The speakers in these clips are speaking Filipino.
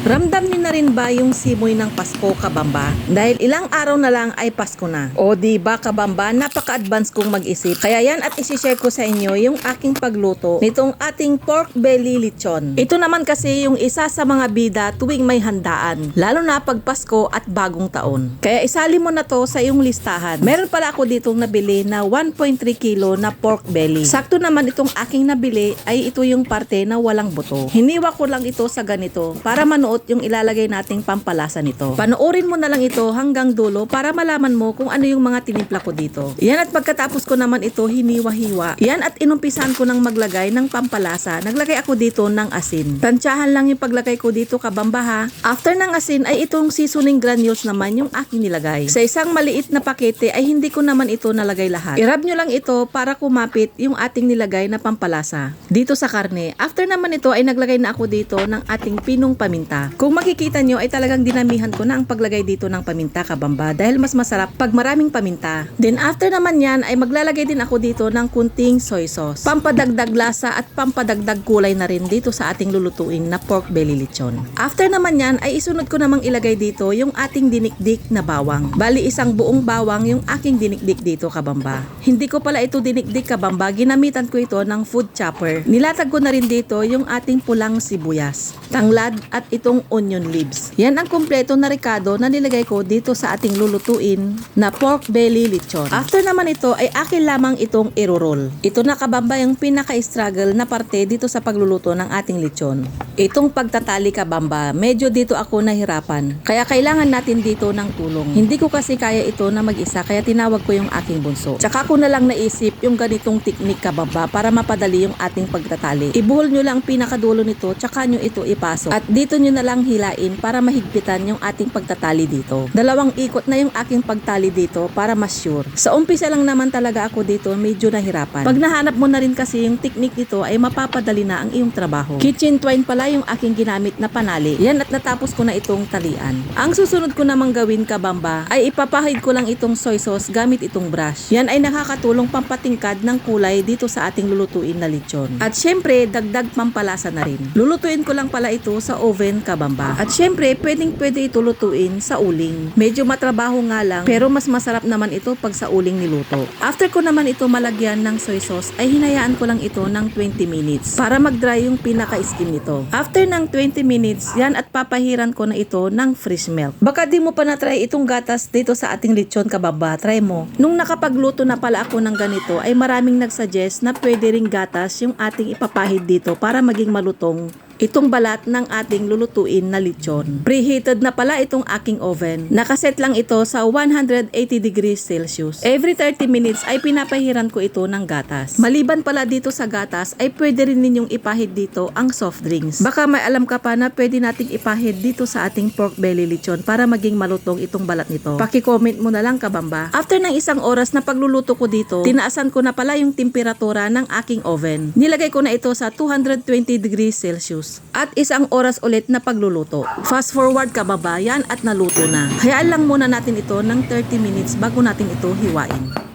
Ramdam niyo na rin ba yung simoy ng Pasko, kabamba? Dahil ilang araw na lang ay Pasko na. O di ba kabamba, napaka-advance kong mag-isip. Kaya yan at isishare ko sa inyo yung aking pagluto nitong ating pork belly lechon. Ito naman kasi yung isa sa mga bida tuwing may handaan. Lalo na pag Pasko at bagong taon. Kaya isali mo na to sa iyong listahan. Meron pala ako ditong nabili na 1.3 kilo na pork belly. Sakto naman itong aking nabili ay ito yung parte na walang buto. Hiniwa ko lang ito sa ganito para manuot yung ilalagay nating pampalasa nito. Panoorin mo na lang ito hanggang dulo para malaman mo kung ano yung mga tinimpla ko dito. Yan at pagkatapos ko naman ito hiniwa-hiwa. Yan at inumpisan ko ng maglagay ng pampalasa. Naglagay ako dito ng asin. Tansyahan lang yung paglagay ko dito kabamba ha. After ng asin ay itong seasoning granules naman yung aking nilagay. Sa isang maliit na pakete ay hindi ko naman ito nalagay lahat. I-rub nyo lang ito para kumapit yung ating nilagay na pampalasa dito sa karne. After naman ito ay naglagay na ako dito ng ating pinong paminta. Kung makikita nyo ay talagang dinamihan ko na ang paglagay dito ng paminta kabamba dahil mas masarap pag maraming paminta. Then after naman yan ay maglalagay din ako dito ng kunting soy sauce. Pampadagdag lasa at pampadagdag kulay na rin dito sa ating lulutuin na pork belly lechon. After naman yan ay isunod ko namang ilagay dito yung ating dinikdik na bawang. Bali isang buong bawang yung aking dinikdik dito kabamba. Hindi ko pala ito dinikdik kabamba, ginamitan ko ito ng food chopper. Nilatag ko na rin dito yung ating pulang sibuyas, tanglad at itong onion leaves. Yan ang kumpleto na ricado na nilagay ko dito sa ating lulutuin na pork belly lechon. After naman ito ay akin lamang itong irorol. Ito na kabamba yung pinaka-struggle na parte dito sa pagluluto ng ating lechon. Itong pagtatali kabamba, medyo dito ako nahirapan. Kaya kailangan natin dito ng tulong. Hindi ko kasi kaya ito na mag-isa kaya tinawag ko yung aking bunso. Tsaka ko na lang naisip yung ganitong teknik kabamba para mapadali yung ating pagtatali. Ibuhol nyo lang ang pinakadulo nito tsaka nyo ito ipasok. At dito nyo na lang hilain para mahigpitan yung ating pagtatali dito. Dalawang ikot na yung aking pagtali dito para mas sure. Sa umpisa lang naman talaga ako dito medyo nahirapan. Pag nahanap mo na rin kasi yung teknik nito ay mapapadali na ang iyong trabaho. Kitchen twine pala yung aking ginamit na panali. Yan at natapos ko na itong talian. Ang susunod ko namang gawin kabamba ay ipapahid ko lang itong soy sauce gamit itong brush. Yan ay nakakatulong pampatingkad ng kulay dito sa ating lulutuin na lechon. At syempre, dagdag pampalasa na rin. Lulutuin ko lang pala ito sa oven kabamba. At syempre, pwedeng pwede ito lutuin sa uling. Medyo matrabaho nga lang, pero mas masarap naman ito pag sa uling niluto. After ko naman ito malagyan ng soy sauce, ay hinayaan ko lang ito ng 20 minutes para mag-dry yung pinaka-skin nito. After ng 20 minutes, yan at papahiran ko na ito ng fresh milk. Baka di mo pa na-try itong gatas dito sa ating lechon kababa, try mo. Nung nakapagluto na pala ako ng ganito, ay maraming nagsuggest na pwede ring gatas yung ating ipapahid dito para maging malutong itong balat ng ating lulutuin na lechon. Preheated na pala itong aking oven. Nakaset lang ito sa 180 degrees Celsius. Every 30 minutes ay pinapahiran ko ito ng gatas. Maliban pala dito sa gatas ay pwede rin ninyong ipahid dito ang soft drinks. Baka may alam ka pa na pwede nating ipahid dito sa ating pork belly lechon para maging malutong itong balat nito. Paki-comment mo na lang kabamba. After ng isang oras na pagluluto ko dito, tinaasan ko na pala yung temperatura ng aking oven. Nilagay ko na ito sa 220 degrees Celsius at isang oras ulit na pagluluto. Fast forward kababayan at naluto na. Hayaan lang muna natin ito ng 30 minutes bago natin ito hiwain.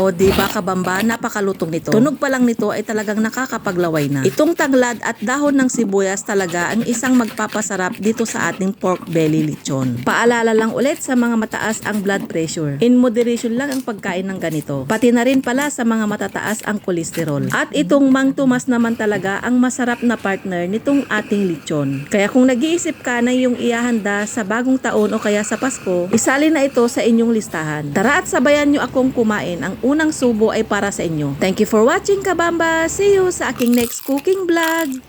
O di ba kabamba, napakalutong nito. Tunog pa lang nito ay talagang nakakapaglaway na. Itong tanglad at dahon ng sibuyas talaga ang isang magpapasarap dito sa ating pork belly lechon. Paalala lang ulit sa mga mataas ang blood pressure. In moderation lang ang pagkain ng ganito. Pati na rin pala sa mga matataas ang kolesterol. At itong Mang Tomas naman talaga ang masarap na partner nitong ating lechon. Kaya kung nag-iisip ka na yung iyahanda sa bagong taon o kaya sa Pasko, isali na ito sa inyong listahan. Tara at sabayan nyo akong kumain. Ang unang subo ay para sa inyo. Thank you for watching kabamba. See you sa aking next cooking vlog.